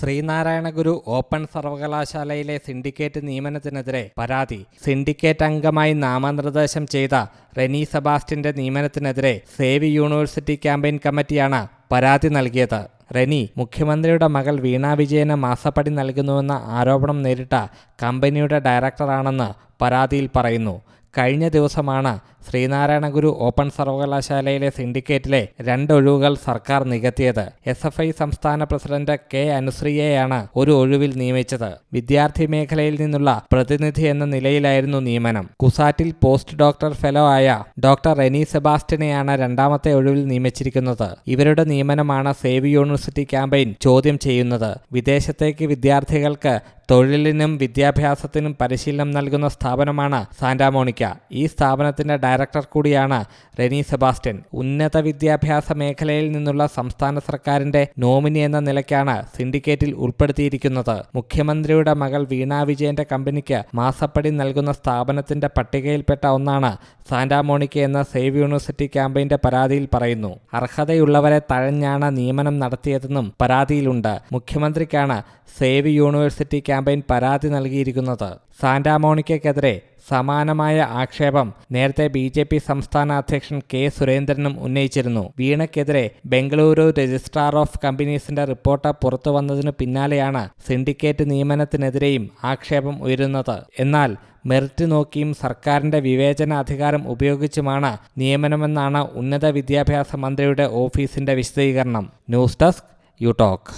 Sreenarayana Guru open സർവകലാശാലയിലെ syndicate നിയമനത്തിനെതിരെ പരാതി. സിൻഡിക്കേറ്റ് അംഗമായി നാമനിർദ്ദേശം ചെയ്ത റെനി സെബാസ്റ്റിന്റെ നിയമനത്തിനെതിരെ സേവ് യൂണിവേഴ്സിറ്റി ക്യാമ്പയിൻ കമ്മിറ്റിയാണ് പരാതി നൽകിയത്. റെനി മുഖ്യമന്ത്രിയുടെ മകൾ വീണ വിജയന് മാസപ്പടി നൽകുന്നുവെന്ന ആരോപണം നേരിട്ട കമ്പനിയുടെ ഡയറക്ടറാണെന്ന് പരാതിയിൽ പറയുന്നു. കഴിഞ്ഞ ദിവസമാണ് ശ്രീനാരായണ ഗുരു ഓപ്പൺ സർവകലാശാലയിലെ സിൻഡിക്കേറ്റിലെ രണ്ട് ഒഴിവുകൾ സർക്കാർ നികത്തിയത്. എസ് എഫ് ഐ സംസ്ഥാന പ്രസിഡന്റ് കെ അനുശ്രീയെയാണ് ഒരു ഒഴിവിൽ നിയമിച്ചത്. വിദ്യാർത്ഥി മേഖലയിൽ നിന്നുള്ള പ്രതിനിധി എന്ന നിലയിലായിരുന്നു നിയമനം. കുസാറ്റിൽ പോസ്റ്റ് ഡോക്ടർ ഫെലോ ആയ ഡോക്ടർ റെനി സെബാസ്റ്റിനെയാണ് രണ്ടാമത്തെ ഒഴിവിൽ നിയമിച്ചിരിക്കുന്നത്. ഇവരുടെ നിയമനമാണ് സേവ് യൂണിവേഴ്സിറ്റി ക്യാമ്പയിൻ ചോദ്യം ചെയ്യുന്നത്. വിദേശത്തേക്ക് വിദ്യാർത്ഥികൾക്ക് തൊഴിലിനും വിദ്യാഭ്യാസത്തിനും പരിശീലനം നൽകുന്ന സ്ഥാപനമാണ് സാന്റാമോണിക്ക ഈ സ്ഥാപനത്തിന്റെ ഡയറക്ടർ കൂടിയാണ് റെനി സെബാസ്റ്റ്യൻ. ഉന്നത വിദ്യാഭ്യാസ മേഖലയിൽ നിന്നുള്ള സംസ്ഥാന സർക്കാരിന്റെ നോമിനി എന്ന നിലയ്ക്കാണ് സിൻഡിക്കേറ്റിൽ ഉൾപ്പെടുത്തിയിരിക്കുന്നത്. മുഖ്യമന്ത്രിയുടെ മകൾ വീണ വിജയന്റെ കമ്പനിക്ക് മാസപ്പടി നൽകുന്ന സ്ഥാപനത്തിന്റെ പട്ടികയിൽപ്പെട്ട ഒന്നാണ് സാന്റാമോണിക്ക എന്ന സേവ് യൂണിവേഴ്സിറ്റി ക്യാമ്പയിന്റെ പരാതിയിൽ പറയുന്നു. അർഹതയുള്ളവരെ തഴഞ്ഞാണ് നിയമനം നടത്തിയതെന്നും പരാതിയിലുണ്ട്. മുഖ്യമന്ത്രിക്കാണ് സേവ് യൂണിവേഴ്സിറ്റി ക്യാമ്പയിൻ പരാതി നൽകിയിരിക്കുന്നത്. സാന്റാമോണിക്കയ്ക്കെതിരെ സമാനമായ ആക്ഷേപം നേരത്തെ ബി ജെ പി സംസ്ഥാന അധ്യക്ഷൻ കെ സുരേന്ദ്രനും ഉന്നയിച്ചിരുന്നു. വീണയ്ക്കെതിരെ ബംഗളൂരു രജിസ്ട്രാർ ഓഫ് കമ്പനീസിന്റെ റിപ്പോർട്ട് പുറത്തു വന്നതിനു പിന്നാലെയാണ് സിൻഡിക്കേറ്റ് നിയമനത്തിനെതിരെയും ആക്ഷേപം ഉയരുന്നത്. എന്നാൽ മെറിറ്റ് നോക്കിയും സർക്കാരിന്റെ വിവേചന അധികാരം ഉപയോഗിച്ചുമാണ് നിയമനമെന്നാണ് ഉന്നത വിദ്യാഭ്യാസ മന്ത്രിയുടെ ഓഫീസിന്റെ വിശദീകരണം. News desk you talk